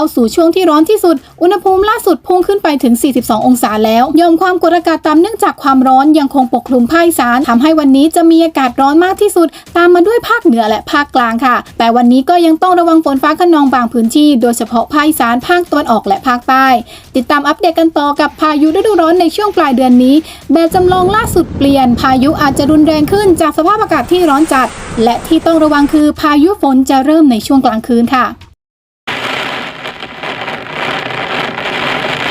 เข้าสู่ช่วงที่ร้อนที่สุด อุณหภูมิล่าสุดพุ่งขึ้นไปถึง 42 องศาแล้วยอมความกดอากาศต่ำเนื่องจากความร้อนยังคงปกคลุมภาคอีสานทำให้วันนี้จะมีอากาศร้อนมากที่สุด ตามมาด้วยภาคเหนือและภาคกลางค่ะ แต่วันนี้ก็ยังต้องระวังฝนฟ้าขนองบางพื้นที่ โดยเฉพาะภาคอีสานภาคตะวันออกและภาคใต้ ติดตามอัปเดตกันต่อกับพายุฤดูร้อนในช่วงปลายเดือนนี้ แบบจำลองล่าสุดเปลี่ยน พายุอาจจะรุนแรงขึ้นจากสภาพอากาศที่ร้อนจัด และที่ต้องระวังคือพายุฝนจะเริ่มในช่วงกลางคืนค่ะ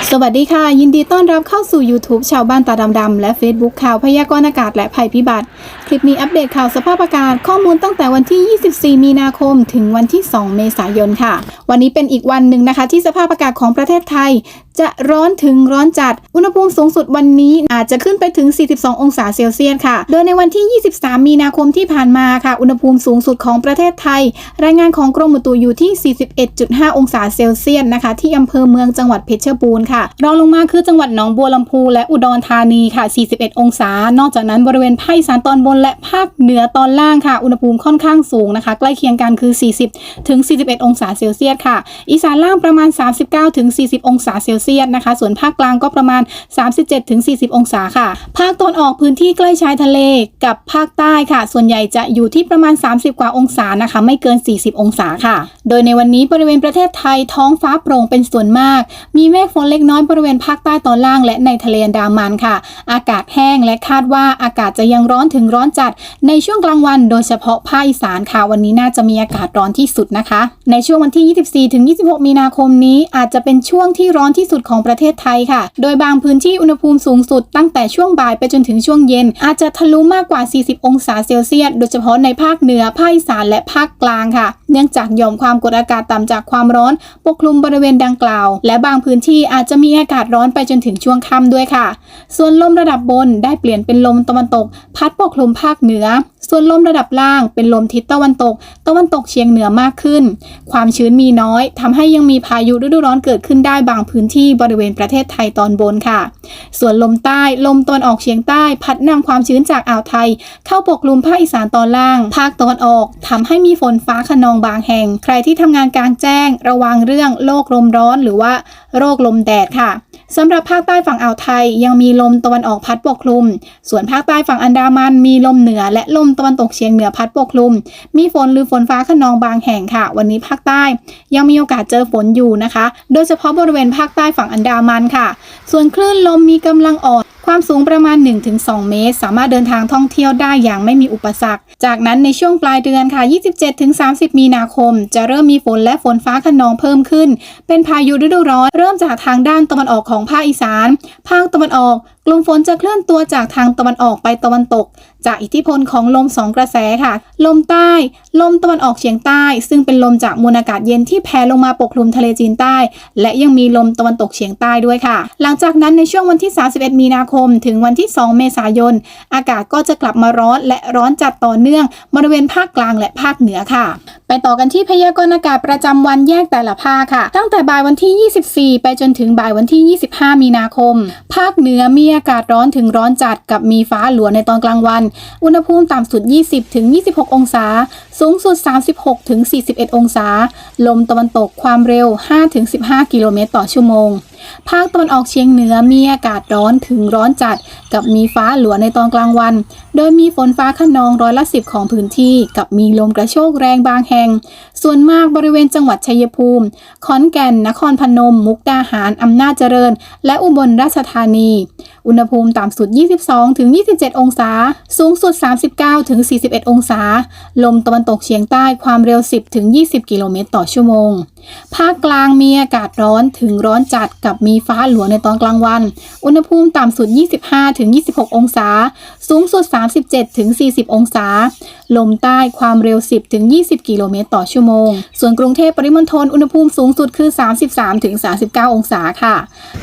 สวัสดีค่ะ ยินดีต้อนรับเข้าสู่ YouTube ชาวบ้านตาดำๆและ Facebook ข่าวพยากรณ์อากาศและภัยพิบัติ คลิปนี้อัปเดตข่าวสภาพอากาศข้อมูลตั้งแต่วันที่ 24 มีนาคม ถึงวันที่ 2 เมษายนค่ะ วันนี้เป็นอีกวันหนึ่งนะคะ ที่สภาพอากาศของประเทศไทย จะร้อนถึงร้อนจัด อุณหภูมิสูงสุดวันนี้อาจจะขึ้นไปถึง 42 องศาเซลเซียสค่ะ โดยในวันที่ 23 มีนาคมที่ผ่านมาค่ะ อุณหภูมิสูงสุดของประเทศไทย รายงานของกรมอุตุอยู่ที่ 41.5 องศาเซลเซียสนะคะ ที่อำเภอเมืองจังหวัดเพชรบูรณ์ค่ะ รองลงมาคือจังหวัดหนองบัวลำพูและอุดรธานีค่ะ 41 องศา นอกจากนั้นบริเวณภาคอีสานตอนบนและภาคเหนือตอนล่างค่ะ อุณหภูมิค่อนข้างสูงนะคะ ใกล้เคียงกันคือ 40 ถึง 41 องศาเซลเซียสค่ะ อีสานล่างประมาณ 39 ถึง 40 องศาเซลเซียสนะคะ ส่วนภาคกลางก็ประมาณ 37 ถึง 40 องศาค่ะ ภาคตะวันออกพื้นที่ใกล้ชายทะเลกับภาคใต้ค่ะ ส่วนใหญ่จะอยู่ที่ประมาณ 30 กว่าองศานะคะ ไม่เกิน 40 องศาค่ะ โดยในวันนี้บริเวณประเทศไทยท้องฟ้าโปร่งเป็นส่วนมาก มีเมฆฝนเล็กน้อยบริเวณภาคใต้ตอนล่างและในทะเลอันดามันค่ะ อากาศแห้งและคาดว่าอากาศจะยังร้อนถึงร้อนจัดในช่วงกลางวันโดยเฉพาะภาคอีสานค่ะวันนี้น่าจะมีอากาศร้อนที่สุดนะคะ ในช่วงวันที่ 24 ถึง 26 มีนาคมนี้อาจจะเป็นช่วงที่ร้อนที่สุดของประเทศไทยค่ะ โดยบางพื้นที่อุณหภูมิสูงสุดตั้งแต่ช่วงบ่ายไปจนถึงช่วงเย็น อาจจะทะลุมากกว่า 40 องศาเซลเซียสโดยเฉพาะในภาคเหนือภาคอีสานและภาคกลางค่ะ เนื่องจากหย่อมความกดอากาศต่ำจากความร้อน ปกคลุมบริเวณดังกล่าว และบางพื้นที่อาจจะมีอากาศร้อนไปจนถึงช่วงค่ำด้วยค่ะ ส่วนลมระดับบนได้เปลี่ยนเป็นลมตะวันตก พัดปกคลุมภาคเหนือ ส่วนลมระดับล่างเป็นลมทิศตะวันตก ตะวันตกเฉียงเหนือมากขึ้น ความชื้นมีน้อยทำให้ยังมีพายุฤดูร้อนเกิดขึ้นได้บางพื้นที่บริเวณประเทศไทยตอนบนค่ะ ส่วนลมใต้ลมตะวันออกเฉียงใต้ พัดนำความชื้นจากอ่าวไทย เข้าปกคลุมภาคอีสานตอนล่าง ภาคตะวันออกทำให้มีฝนฟ้าขนองบางแห่ง ใครที่ทำงานกลางแจ้ง ระวังเรื่องโรคลมร้อนหรือว่าโรคลมแดดค่ะ สำหรับภาคใต้ฝั่งอ่าวไทยยังมีลมตะวันออกพัดปกคลุม ส่วนภาคใต้ฝั่งอันดามันมีลมเหนือ และลมตะวันตกเฉียงเหนือพัดปกคลุม มีฝนหรือฝนฟ้าขนองบางแห่งค่ะ วันนี้ภาคใต้ยังมีโอกาสเจอฝนอยู่นะคะ โดยเฉพาะบริเวณภาคใต้ฝั่งอันดามันค่ะ ส่วนคลื่นลมมีกำลังอ่อน ความสูงประมาณ 1-2 เมตร สามารถเดินทางท่องเที่ยวได้อย่างไม่มีอุปสรรค จากนั้นในช่วงปลายเดือนค่ะ 27-30 มีนาคม จะเริ่มมีฝนและฝนฟ้าขนองเพิ่มขึ้น เป็นพายุฤดูร้อน เริ่มจากทางด้านตะวันออกของภาคอีสาน ภาคตะวันออกก ลุ่มฝนจะเคลื่อนตัวจากทางตะวันออกไปตะวันตก จากอิทธิพลของลมสองกระแสค่ะ ลมใต้ ลมตะวันออกเฉียงใต้ ซึ่งเป็นลมจากมวลอากาศเย็นที่แผ่ลงมาปกคลุมทะเลจีนใต้ และยังมีลมตะวันตกเฉียงใต้ด้วยค่ะ หลังจากนั้นในช่วงวันที่ 31 มีนาคม ถึงวันที่ 2 เมษายน อากาศก็จะกลับมาร้อนและร้อนจัดต่อเนื่อง บริเวณภาคกลางและภาคเหนือค่ะ ไปต่อกันที่พยากรณ์อากาศประจำวันแยกแต่ละภาคค่ะ ตั้งแต่บ่ายวันที่ 24 ไปจนถึงบ่ายวันที่ 25 มีนาคม ภาคเหนือมีอากาศร้อนถึงร้อนจัดกับมีฟ้าหลัวในตอนกลางวัน อุณหภูมิต่ำสุด 20ถึง26 องศา สูงสุด 36ถึง41 องศา ลมตะวันตกความเร็ว5ถึง15 กิโลเมตรต่อชั่วโมง ภาคตะวันออกเฉียงเหนือมีอากาศร้อนถึงร้อนจัด กับมีฟ้าหลัวในตอนกลางวัน โดยมีฝนฟ้าขนองร้อยละสิบของพื้นที่ กับมีลมกระโชกแรงบางแห่ง ส่วนมากบริเวณจังหวัดชัยภูมิ ขอนแก่น นครพนม มุกดาหาร อำนาจเจริญ และอุบลราชธานี อุณหภูมิต่ำสุด 22ถึง27 องศา สูงสุด 39ถึง41 องศา ลมตะวันตกเฉียงใต้ความเร็ว 10ถึง20 กิโลเมตรต่อชั่วโมงภาคกลางมีอากาศร้อนถึงร้อนจัดกับมีฟ้าหลวงในตอนกลางวัน อุณหภูมิต่ำสุด 25ถึง26 องศา สูงสุด 37ถึง40 องศา ลมใต้ความเร็ว 10ถึง20 กิโลเมตรต่อชั่วโมง ส่วนกรุงเทพปริมณฑลอุณหภูมิสูงสุดคือ 33ถึง39 องศาค่ะ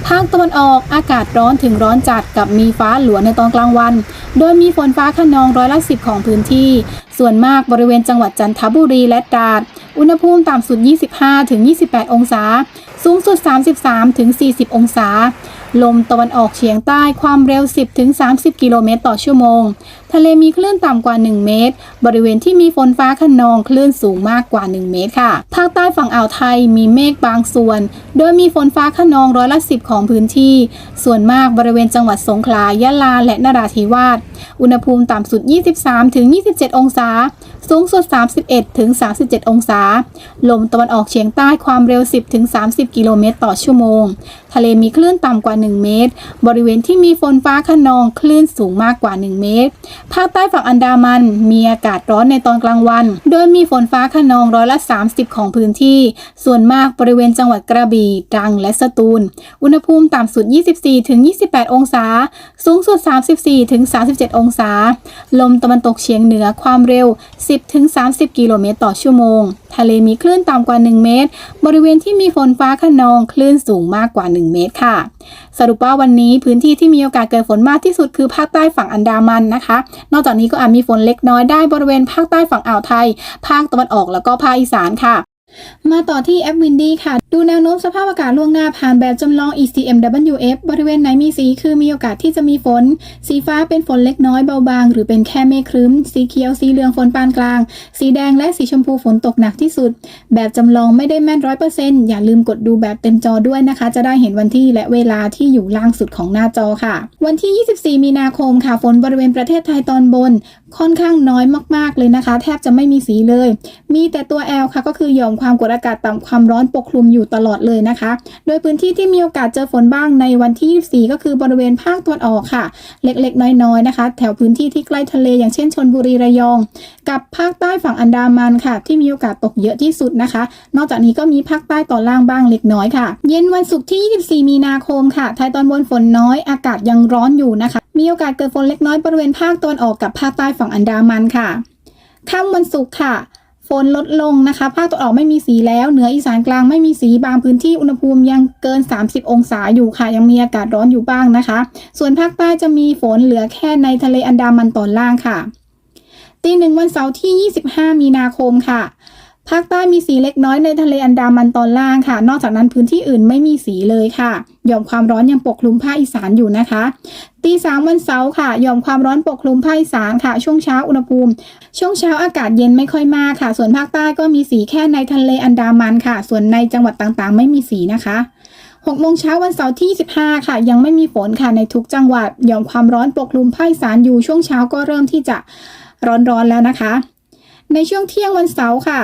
ภาคตะวันออกอากาศร้อนถึงร้อนจัดกับมีฟ้าหลวงในตอนกลางวัน โดยมีฝนฟ้าขนองร้อยละสิบของพื้นที่ ส่วนมากบริเวณจังหวัดจันทบุรีและตราด อุณหภูมิต่ำสุด 25-28 องศา สูงสุด 33-40 องศา ลมตะวันออกเฉียงใต้ความเร็ว 10-30 กิโลเมตรต่อชั่วโมง ทะเลมีคลื่นต่ำกว่า 1 เมตร บริเวณที่มีฝนฟ้าขนองคลื่นสูงมากกว่า 1 เมตรค่ะ ภาคใต้ฝั่งอ่าวไทยมีเมฆบางส่วน โดยมีฝนฟ้าขนองร้อยละ 10 ของพื้นที่ ส่วนมากบริเวณจังหวัดสงขลายะลา และนราธิวาส อุณหภูมิต่ำสุด 23-27 องศา สูงสุด 31-37 องศา ลมตะวันออกเฉียงใต้ความเร็ว 10-30 กิโลเมตรต่อชั่วโมง ทะเลมีคลื่นต่ำกว่า1เมตร บริเวณที่มีฝนฟ้าขนองคลื่นสูงมากกว่า 1 เมตร ภาคใต้ฝั่งอันดามันมีอากาศร้อนในตอนกลางวัน โดยมีฝนฟ้าขนองร้อยละ 30 ของพื้นที่ ส่วนมากบริเวณจังหวัดกระบี่ตรังและสตูล อุณหภูมิต่ำสุด 24-28 องศา สูงสุด 34-37 องศา ลมตะวันตกเฉียงเหนือความเร็ว 10-30 กิโลเมตรต่อชั่วโมง ทะเลมีคลื่นต่ำกว่า 1 เมตร บริเวณที่มีฝนฟ้าขนองคลื่นสูงมากกว่า 1 เมตรค่ะ สรุปว่าวันนี้พื้นที่ที่มีโอกาสเกิดฝนมากที่สุดคือภาคใต้ฝั่งอันดามันนะคะ นอกจากนี้ก็อาจมีฝนเล็กน้อยได้บริเวณภาคใต้ฝั่งอ่าวไทย ภาคตะวันออกแล้วก็ภาคอีสานค่ะ มาต่อที่แอปวินดี้ค่ะดูแนวโน้มสภาพอากาศล่วงหน้าผ่านแบบจำลอง ECMWF บริเวณไหนมีสีคือมีโอกาสที่จะมีฝน สีฟ้าเป็นฝนเล็กน้อยเบาบาง หรือเป็นแค่เมฆครึ้ม สีเขียวสีเหลืองฝนปานกลาง สีแดงและสีชมพูฝนตกหนักที่สุด แบบจำลองไม่ได้แม่นร้อยเปอร์เซ็นต์อย่าลืมกดดูแบบเต็มจอด้วยนะคะ จะได้เห็นวันที่และเวลาที่อยู่ล่างสุดของหน้าจอค่ะ วันที่ 24 มีนาคมค่ะฝนบริเวณประเทศไทยตอนบน ค่อนข้างน้อยมาก ๆเลยนะคะ แทบจะไม่มีสีเลย มีแต่ตัว L ค่ะก็คือหย่อมความกดอากาศต่ำความร้อนปกคลุมอยู่ตลอดเลยนะคะ โดยพื้นที่ที่มีโอกาสเจอฝนบ้างในวันที่ 24 ก็คือบริเวณภาคตะวันออกค่ะ เล็กๆ น้อยๆนะคะ แถวพื้นที่ที่ใกล้ทะเลอย่างเช่นชนบุรีระยอง กับภาคใต้ฝั่งอันดามันค่ะ ที่มีโอกาสตกเยอะที่สุดนะคะ นอกจากนี้ก็มีภาคใต้ตอนล่างบ้างเล็กน้อยค่ะ เย็นวันศุกร์ที่ 24 มีนาคมค่ะไทยตอนบนฝนน้อย อากาศยังร้อนอยู่นะคะ มีโอกาสเกิดฝนเล็กน้อยบริเวณภาคตะวันออกกับภาคใต้ฝั่งอันดามันค่ะค่ำวันศุกร์ค่ะ ฝนลดลงนะคะภาคตะวันออกไม่มีสีแล้ว เหนืออีสานกลางไม่มีสีบางพื้นที่อุณหภูมิยังเกิน 30 องศาอยู่ค่ะ ยังมีอากาศร้อนอยู่บ้างนะคะ ส่วนภาคใต้จะมีฝนเหลือแค่ในทะเลอันดามันตอนล่างค่ะตีหนึ่งวันเสาร์ที่ 25 มีนาคมค่ะ ภาคใต้มีสีเล็กน้อยในทะเลอันดามันตอนล่างค่ะ นอกจากนั้นพื้นที่อื่นไม่มีสีเลยค่ะหย่อมความร้อนยังปกคลุมภาคอีสานอยู่นะคะตีสามวันเสาร์ค่ะหย่อมความร้อนปกคลุมภาคอีสานค่ะ ช่วงเช้าอุณหภูมิ ช่วงเช้าอากาศเย็นไม่ค่อยมากค่ะ ส่วนภาคใต้ก็มีสีแค่ในทะเลอันดามันค่ะ ส่วนในจังหวัดต่างๆ ไม่มีสีนะคะ6โมงเช้าวันเสาร์ที่ 15 ค่ะ ยังไม่มีฝนค่ะในทุกจังหวัดหย่อมความร้อนปกคลุมภาคอีสานอยู่ช่วงเช้าก็เริ่มที่จะร้อนๆแล้วนะคะ ในช่วงเที่ยงวันเสาร์ค่ะ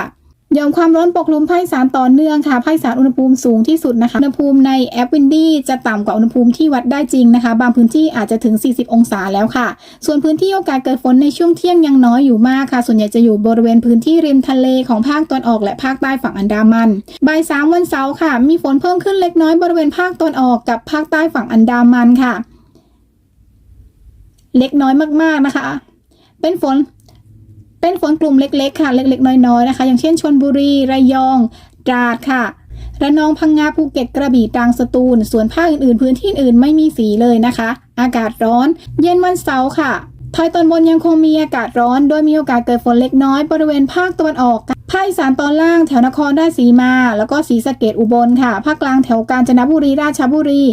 ย่อมความร้อนปกคลุมภาคอีสานต่อเนื่องค่ะภาคอีสานอุณหภูมิสูงที่สุดนะคะ อุณหภูมิในแอปวินดี้จะต่ำกว่าอุณหภูมิที่วัดได้จริงนะคะ บางพื้นที่อาจจะถึง 40 องศาแล้วค่ะ ส่วนพื้นที่โอกาสเกิดฝนในช่วงเที่ยงยังน้อยอยู่มากค่ะ ส่วนใหญ่จะอยู่บริเวณพื้นที่ริมทะเลของภาคตะวันออกและภาคใต้ฝั่งอันดามัน บ่ายสามวันเสาร์ค่ะ มีฝนเพิ่มขึ้นเล็กน้อยบริเวณภาคตะวันออกกับภาคใต้ฝั่งอันดามันค่ะ เล็กน้อยมากๆนะคะ เป็นฝน เป็นฝนกลุ่มเล็กๆค่ะ เล็กๆ น้อยๆนะคะ อย่างเช่นชนบุรีระยองตราดค่ะระนองพังงาภูเก็ตกระบี่ตรังสตูล ส่วนภาคอื่นๆ พื้นที่อื่นไม่มีสีเลยนะคะ อากาศร้อน เย็นวันเสาร์ค่ะไทยตอนบนยังคงมีอากาศร้อน โดยมีโอกาสเกิดฝนเล็กน้อยบริเวณภาคตะวันออกภาคอีสานตอนล่างแถวนครราชสีมา แล้วก็ศรีสะเกดอุบลค่ะ ภาคกลางแถวกาญจนบุรีราชบุรี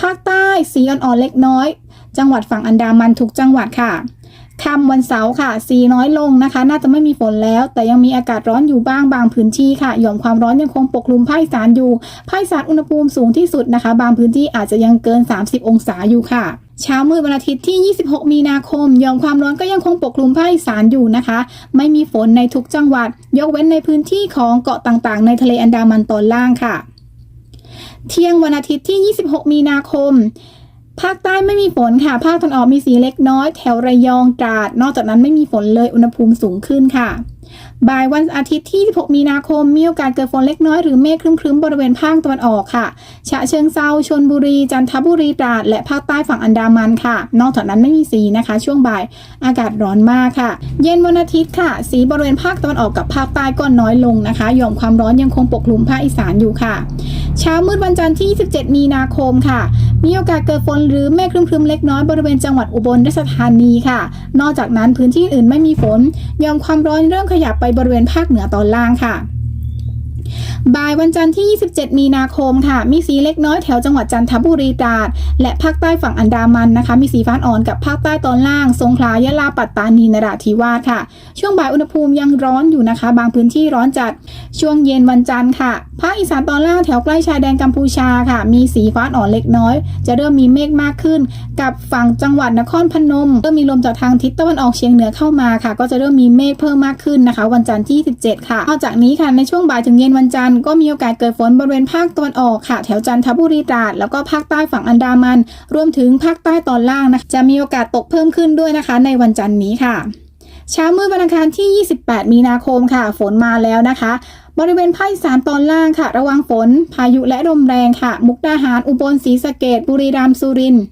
ภาคใต้สีอ่อนๆเล็กน้อย จังหวัดฝั่งอันดามันทุกจังหวัดค่ะ ค่ำวันเสาร์ค่ะ สีน้อยลงนะคะ น่าจะไม่มีฝนแล้ว แต่ยังมีอากาศร้อนอยู่บ้างบางพื้นที่ค่ะ หย่อมความร้อนยังคงปกคลุมภาคอีสานอยู่ภาคอีสานอุณหภูมิสูงที่สุดนะคะ บางพื้นที่อาจจะยังเกิน 30 องศาอยู่ค่ะเช้ามืดวันอาทิตย์ที่ 26 มีนาคมย่อมความร้อนก็ยังคงปกคลุมภาคอีสานอยู่นะคะ ไม่มีฝนในทุกจังหวัด ยกเว้นในพื้นที่ของเกาะต่างๆ ในทะเลอันดามันตอนล่างค่ะ เที่ยงวันอาทิตย์ที่ 26 มีนาคม ภาคใต้ไม่มีฝนค่ะ ภาคตะวันออกมีสีเล็กน้อย แถวระยองตราด นอกจากนั้นไม่มีฝนเลย อุณหภูมิสูงขึ้นค่ะ บ่ายวันอาทิตย์ที่ 16 มีนาคม มีโอกาสเกิดฝนเล็กน้อยหรือเมฆครึ้มๆ บริเวณภาคตะวันออกค่ะ ฉะเชิงเซาชนบุรี จันทบุรีตราด และภาคใต้ฝั่งอันดามันค่ะ นอกจากนั้นไม่มีสีนะคะ ช่วงบ่ายอากาศร้อนมากค่ะ เย็นวันอาทิตย์ค่ะ สีบริเวณภาคตะวันออกกับภาคใต้ก็น้อยลงนะคะย่อมความร้อนยังคงปกคลุมภาคอีสานอยู่ค่ะ เช้ามืดวันจันทร์ที่27มีนาคมค่ะ มีโอกาสเกิดฝนหรือเมฆครึ้มๆ เล็กน้อยบริเวณจังหวัดอุบลราชธานีค่ะ นอกจากนั้นพื้นที่อื่นไม่มีฝนยอมความร้อนเริ่มขยับไปบริเวณภาคเหนือตอนล่างค่ะ บ่ายวันจันทร์ที่ 27 มีนาคมค่ะ มีสีเล็กน้อยแถวจังหวัดจันทบุรีตราดและภาคใต้ฝั่งอันดามันนะคะ มีสีฟ้าอ่อนกับภาคใต้ตอนล่าง สงขลายะลาปัตตานีนราธิวาสค่ะ ช่วงบ่ายอุณหภูมิยังร้อนอยู่นะคะ บางพื้นที่ร้อนจัด ช่วงเย็นวันจันทร์ค่ะ ภาคอีสานตอนล่างแถวใกล้ชายแดนกัมพูชาค่ะ มีสีฟ้าอ่อนเล็กน้อย จะเริ่มมีเมฆมากขึ้น กับฝั่งจังหวัดนครพนมเริ่มมีลมจากทางทิศตะวันออกเฉียงเหนือเข้ามาค่ะ ก็จะเริ่มมีเมฆเพิ่มมากขึ้นนะคะ วันจันทร์ที่ 27 ค่ะนอกจากนี้ค่ะในช่วงบ่ายถึงเย็นวันจันทร์ก็มีโอกาสเกิดฝนบริเวณภาคตะวันออกค่ะ แถวจันทบุรีตราดแล้วก็ภาคใต้ฝั่งอันดามัน รวมถึงภาคใต้ตอนล่างนะคะจะมีโอกาสตกเพิ่มขึ้นด้วยนะคะ ในวันจันทร์นี้ค่ะเช้ามืดวันอังคารที่ 28 มีนาคมค่ะ ฝนมาแล้วนะคะ บริเวณภาคอีสานตอนล่างค่ะ ระวังฝน พายุและลมแรงค่ะ มุกดาหาร อุบล ศรีสะเกดบุรีรัมย์ สุรินทร์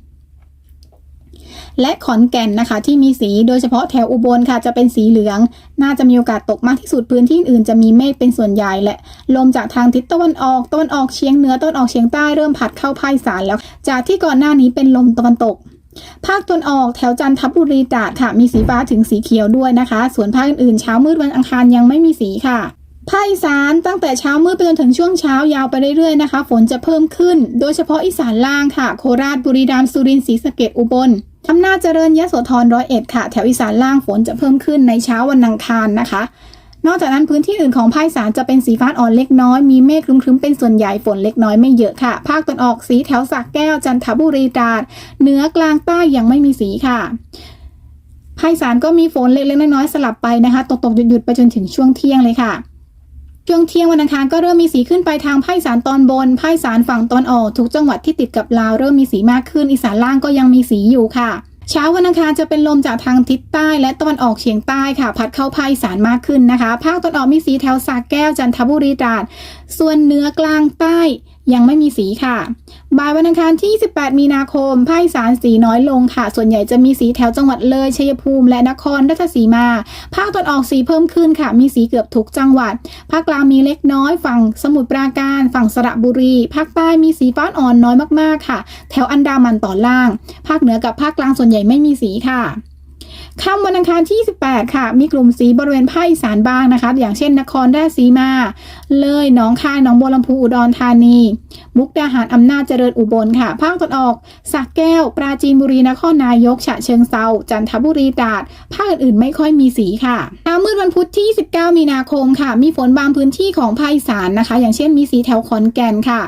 และขอนแก่นนะคะที่มีสีโดยเฉพาะแถวอุบลค่ะจะเป็นสีเหลือง น่าจะมีโอกาสตกมากที่สุดพื้นที่อื่นจะมีเมฆเป็นส่วนใหญ่และ ลมจากทางทิศตะวันออกตะวันออกเฉียงเหนือตะวันออกเฉียงใต้เริ่มพัดเข้าภาคอีสานแล้ว จากที่ก่อนหน้านี้เป็นลมตะวันตก ภาคตะวันออกแถวจันทบุรีตราดค่ะ มีสีฟ้าถึงสีเขียวด้วยนะคะ ส่วนภาคอื่นๆเช้ามืดวันอังคารยังไม่มีสีค่ะภาคอีสานตั้งแต่เช้ามืดไปจนถึงช่วงเช้ายาวไปเรื่อยๆนะคะ ฝนจะเพิ่มขึ้น โดยเฉพาะอีสานล่างค่ะ โคราชบุรีรัมย์สุรินทร์ศรีสะเกดอุบล อำนาจเจริญยโสธรร้อยเอ็ดค่ะ แถวอีสานล่างฝนจะเพิ่มขึ้นในเช้าวันอังคารนะคะ นอกจากนั้นพื้นที่อื่นของภาคอีสานจะเป็นสีฟ้าอ่อนเล็กน้อย มีเมฆครึ้มๆเป็นส่วนใหญ่ฝนเล็กน้อยไม่เยอะค่ะ ภาคตะวันออกสีแถวสักแก้วจันทบุรีตราดเหนือกลางใต้ยังไม่มีสีค่ะภาคอีสานก็มีฝนเล็กๆน้อยๆสลับไปนะคะ ตกๆหยุดๆไปจนถึงช่วงเที่ยงเลยค่ะ ช่วงเที่ยงวันอังคารก็เริ่มมีสีขึ้นไปทางภาคอีสานตอนบนภาคอีสานฝั่งตอนออกทุกจังหวัดที่ติดกับลาวเริ่มมีสีมากขึ้น อีสานล่างก็ยังมีสีอยู่ค่ะ เช้าวันอังคารจะเป็นลมจากทางทิศใต้ และตะวันออกเฉียงใต้ค่ะ พัดเข้าภาคอีสานมากขึ้นนะคะ ภาคตอนออกมีสีแถวสากแก้วจันทบุรีตราดส่วนเนื้อกลางใต้ ยังไม่มีสีค่ะ บ่ายวันอังคารที่ 28 มีนาคมภาคอีสานสีน้อยลงค่ะ ส่วนใหญ่จะมีสีแถวจังหวัดเลย ชัยภูมิ และนครราชสีมา ภาคตะวันออกสีเพิ่มขึ้นค่ะ มีสีเกือบทุกจังหวัด ภาคกลางมีเล็กน้อย ฝั่งสมุทรปราการ ฝั่งสระบุรี ภาคใต้มีสีฟ้าอ่อนน้อยมากๆค่ะ แถวอันดามันตอนล่าง ภาคเหนือกับภาคกลางส่วนใหญ่ไม่มีสีค่ะ ค่ำวันอังคารที่ 28 ค่ะ มีกลุ่มสีบริเวณภาคอีสานบ้างนะคะ อย่างเช่น นครราชสีมา เลยหนองคายหนองบัวลำพูอุดรธานี มุกดาหารอำนาจเจริญอุบลค่ะ ภาคตะวันออกสักแก้ว ปราจีนบุรีนครนายก ฉะเชิงเซาจันทบุรีตราดภาคอื่นๆไม่ค่อยมีสีค่ะเช้ามืดวันพุธที่29มีนาคมค่ะ มีฝนบางพื้นที่ของภาคอีสานนะคะ อย่างเช่น มีสีแถวขอนแก่นค่ะ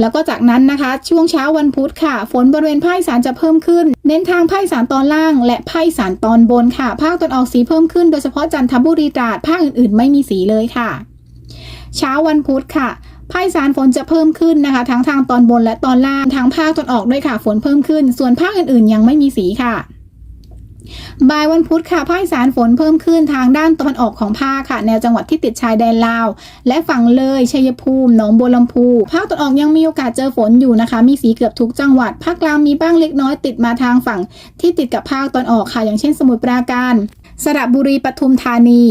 แล้วก็จากนั้นนะคะ ช่วงเช้าวันพุธค่ะ ฝนบริเวณภาคอีสานจะเพิ่มขึ้น เน้นทางภาคอีสานตอนล่าง และภาคอีสานตอนบนค่ะ ภาคตะวันออกสีเพิ่มขึ้นโดยเฉพาะจันทบุรีตราดภาคอื่นๆ ไม่มีสีเลยค่ะ เช้าวันพุธค่ะภาคอีสานฝนจะเพิ่มขึ้นนะคะ ทั้งทางตอนบนและตอนล่างทางภาคตะวันออกด้วยค่ะ ฝนเพิ่มขึ้น ส่วนภาคอื่นๆ ยังไม่มีสีค่ะ บ่ายวันพุธค่ะภาคอีสานฝนเพิ่มขึ้นทางด้านตะวันออกของภาคค่ะ แนวจังหวัดที่ติดชายแดนลาว และฝั่งเลยชัยภูมิหนองบัวลำพูภาคตะวันออกยังมีโอกาสเจอฝนอยู่นะคะ มีสีเกือบทุกจังหวัดภาคกลางมีบ้างเล็กน้อยติดมาทางฝั่ง ที่ติดกับภาคตะวันออกค่ะ อย่างเช่นสมุทรปราการ สระบุรีปทุมธานี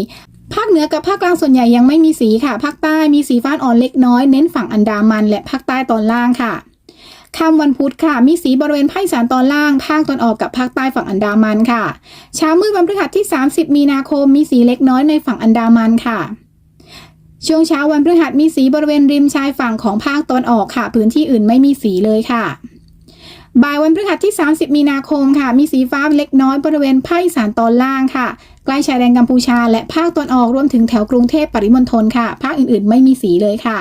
ภาคเหนือกับภาคกลางส่วนใหญ่ยังไม่มีสีค่ะ ภาคใต้มีสีฟ้าอ่อนเล็กน้อย เน้นฝั่งอันดามันและภาคใต้ตอนล่างค่ะ ค่ำวันพุธค่ะ มีสีบริเวณภาคอีสานตอนล่าง ภาคตอนออกกับภาคใต้ฝั่งอันดามันค่ะ เช้ามืดวันพฤหัสที่ 30 มีนาคม มีสีเล็กน้อยในฝั่งอันดามันค่ะช่วงเช้าวันพฤหัสมีสีบริเวณริมชายฝั่งของภาคตอนออกค่ะ พื้นที่อื่นไม่มีสีเลยค่ะ บ่ายวันพฤหัสที่ 30 มีนาคมค่ะ มีสีฟ้าเล็กน้อยบริเวณภาคอีสานตอนล่างค่ะ ใกล้ชายแดนกัมพูชา และภาคตอนออกรวมถึงแถวกรุงเทพปริมณฑลค่ะ ภาคอื่นๆ ไม่มีสีเลยค่ะ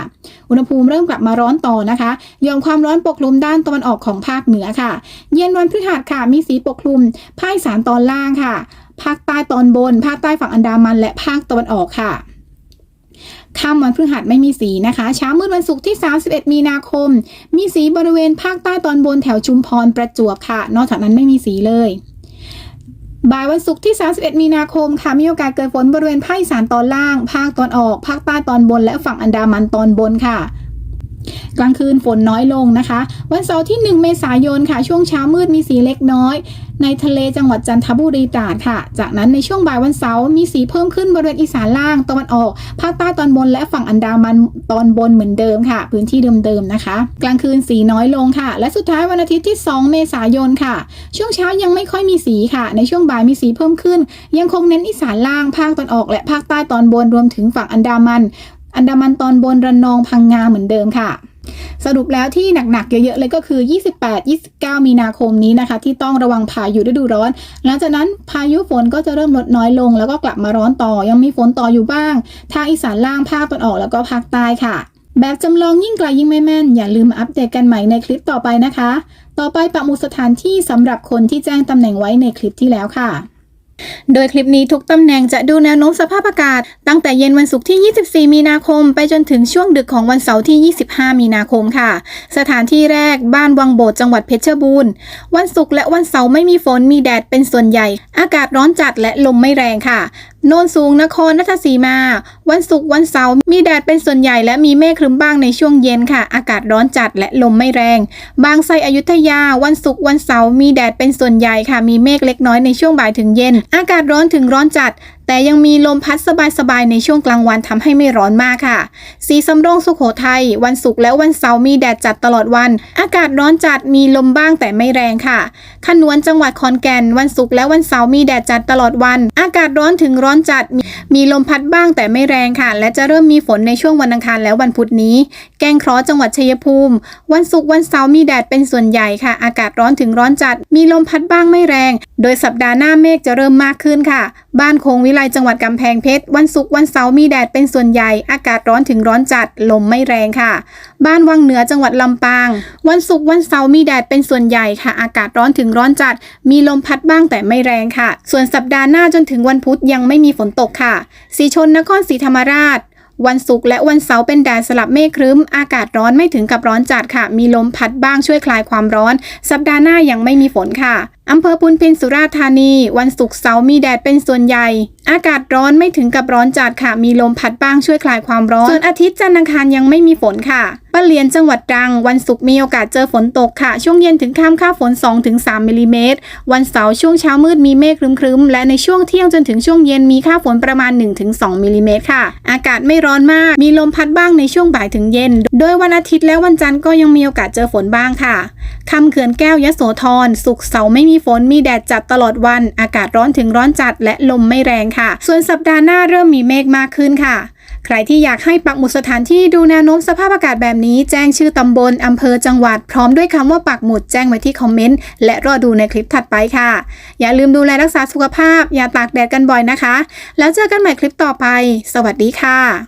อุณหภูมิเริ่มกลับมาร้อนต่อนะคะยอมความร้อนปกคลุมด้านตะวันออกของภาคเหนือค่ะ เย็นวันพฤหัสค่ะ มีสีปกคลุมภาคอีสานตอนล่างค่ะ ภาคใต้ตอนบน ภาคใต้ฝั่งอันดามัน และภาคตะวันออกค่ะ ค่ำวันพฤหัสไม่มีสีนะคะ เช้ามืดวันศุกร์ที่ 31 มีนาคม มีสีบริเวณภาคใต้ตอนบนแถวชุมพรประจวบค่ะ นอกจากนั้นไม่มีสีเลยบ่ายวันศุกร์ที่ 31 มีนาคมค่ะ มีโอกาสเกิดฝนบริเวณภาคอีสานตอนล่าง ภาคตอนออก ภาคใต้ตอนบน และฝั่งอันดามันตอนบนค่ะ กลางคืนฝนน้อยลงนะคะ วันเสาร์ที่ 1 เมษายนค่ะ ช่วงเช้ามืดมีสีเล็กน้อย ในทะเลจังหวัดจันทบุรีตราดค่ะ จากนั้นในช่วงบ่ายวันเสาร์มีสีเพิ่มขึ้นบริเวณอีสานล่างตะวันออกภาคใต้ตอนบนและฝั่งอันดามันตอนบนเหมือนเดิมค่ะ พื้นที่เดิมๆนะคะ กลางคืนสีน้อยลงค่ะ และสุดท้ายวันอาทิตย์ที่ 2 เมษายนค่ะ ช่วงเช้ายังไม่ค่อยมีสีค่ะ ในช่วงบ่ายมีสีเพิ่มขึ้น ยังคงเน้นอีสานล่างภาคตอนออก และภาคใต้ตอนบนรวมถึงฝั่งอันดามัน อันดามันตอนบนระนองพังงาเหมือนเดิมค่ะ สรุปแล้วที่หนักๆ เยอะๆ เลยก็คือ 28-29 มีนาคมนี้นะคะ ที่ต้องระวังพายุฤดูร้อน หลังจากนั้นพายุฝนก็จะเริ่มลดน้อยลง แล้วก็กลับมาร้อนต่อ ยังมีฝนต่ออยู่บ้าง ทางอีสานล่างภาคตะวันออกแล้วก็ภาคใต้ค่ะ แบบจำลองยิ่งไกลยิ่งไม่แม่น อย่าลืมอัปเดตกันใหม่ในคลิปต่อไปนะคะ ต่อไปปักหมุดสถานที่สำหรับคนที่แจ้งตำแหน่งไว้ในคลิปที่แล้วค่ะ โดยคลิปนี้ทุกตำแหน่งจะดูแนวโน้มสภาพอากาศ ตั้งแต่เย็นวันศุกร์ที่ 24 มีนาคม ไปจนถึงช่วงดึกของวันเสาร์ที่ 25 มีนาคมค่ะ สถานที่แรกบ้านวังโบดจังหวัดเพชรบูรณ์ วันศุกร์และวันเสาร์ไม่มีฝนมีแดดเป็นส่วนใหญ่ อากาศร้อนจัดและลมไม่แรงค่ะ โนนสูงนครนัทสีมา วันศุกร์วันเสาร์มีแดดเป็นส่วนใหญ่และมีเมฆครึ้มบ้างในช่วงเย็นค่ะ อากาศร้อนจัดและลมไม่แรง บางไทรอยุธยา วันศุกร์วันเสาร์มีแดดเป็นส่วนใหญ่ค่ะ มีเมฆเล็กน้อยในช่วงบ่ายถึงเย็น อากาศร้อนถึงร้อนจัด แต่ยังมีลมพัดสบายๆในช่วงกลางวันทำให้ไม่ร้อนมากค่ะ สีสำโรงสุขโขทัยวันศุกร์และวันเสาร์มีแดดจัดตลอดวัน อากาศร้อนจัดมีลมบ้างแต่ไม่แรงค่ะขนวนจังหวัดขอนแก่น วันศุกร์และวันเสาร์มีแดดจัดตลอดวัน อากาศร้อนถึงร้อนจัดมมีลมพัดบ้างแต่ไม่แรงค่ะ และจะเริ่มมีฝนในช่วงวันอังคารและวันพุธนี้ แกงเคราะห์จังหวัดชัยภูมิ วันศุกร์วันเสาร์มีแดดเป็นส่วนใหญ่ค่ะ อากาศร้อนถึงร้อนจัด มีลมพัดบ้างไม่แรง โดยสัปดาห์หน้าเมฆจะเริ่มมากขึ้นค่ะ บ้านโคงวิไลจังหวัดกำแพงเพชร วันศุกร์วันเสาร์มีแดดเป็นส่วนใหญ่ อากาศร้อนถึงร้อนจัด ลมไม่แรงค่ะ บ้านวังเหนือจังหวัดลำปาง วันศุกร์วันเสาร์มีแดดเป็นส่วนใหญ่ค่ะ อากาศร้อนถึงร้อนจัด มีลมพัดบ้างแต่ไม่แรงค่ะ ส่วนสัปดาห์หน้าจนถึงวันพุธยังไม่มีฝนตกค่ะสีชนนครศรีธรรมราช วันศุกร์และวันเสาร์เป็นแดดสลับเมฆครึ้ม อากาศร้อนไม่ถึงกับร้อนจัดค่ะ มีลมพัดบ้างช่วยคลายความร้อน สัปดาห์หน้ายังไม่มีฝนค่ะอำเภอพุนพินสุราษฎร์ธานี วันศุกร์เสาร์มีแดดเป็นส่วนใหญ่ อากาศร้อนไม่ถึงกับร้อนจัดค่ะ มีลมพัดบ้างช่วยคลายความร้อน ส่วนอาทิตย์จันทร์อังคารยังไม่มีฝนค่ะป้าเลียนจังหวัดตรัง วันศุกร์มีโอกาสเจอฝนตกค่ะ ช่วงเย็นถึงค่ำค่าฝน 2-3มิลลิเมตร วันเสาร์ช่วงเช้ามืดมีเมฆครึ้มๆและในช่วงเที่ยงจนถึงช่วงเย็นมีค่าฝนประมาณ 1-2มิลลิเมตรค่ะ อากาศไม่ร้อนมาก มีลมพัดบ้างในช่วงบ่ายถึงเย็น โดยวันอาทิตย์และวันจันทร์ก็ยังมีโอกาสเจอฝนบ้างค่ะคำเขื่อนแก้วยโสธรสุกเสาร์ไม่มีฝนมีแดดจัดตลอดวัน อากาศร้อนถึงร้อนจัดและลมไม่แรงค่ะ ส่วนสัปดาห์หน้าเริ่มมีเมฆมากขึ้นค่ะใครที่อยากให้ปักหมุดสถานที่ดูแนวโน้มสภาพอากาศแบบนี้ แจ้งชื่อตำบลอำเภอจังหวัด พร้อมด้วยคำว่าปักหมุดแจ้งไว้ที่คอมเมนต์และรอดูในคลิปถัดไปค่ะ อย่าลืมดูแลรักษาสุขภาพ อย่าตากแดดกันบ่อยนะคะ แล้วเจอกันใหม่คลิปต่อไป สวัสดีค่ะ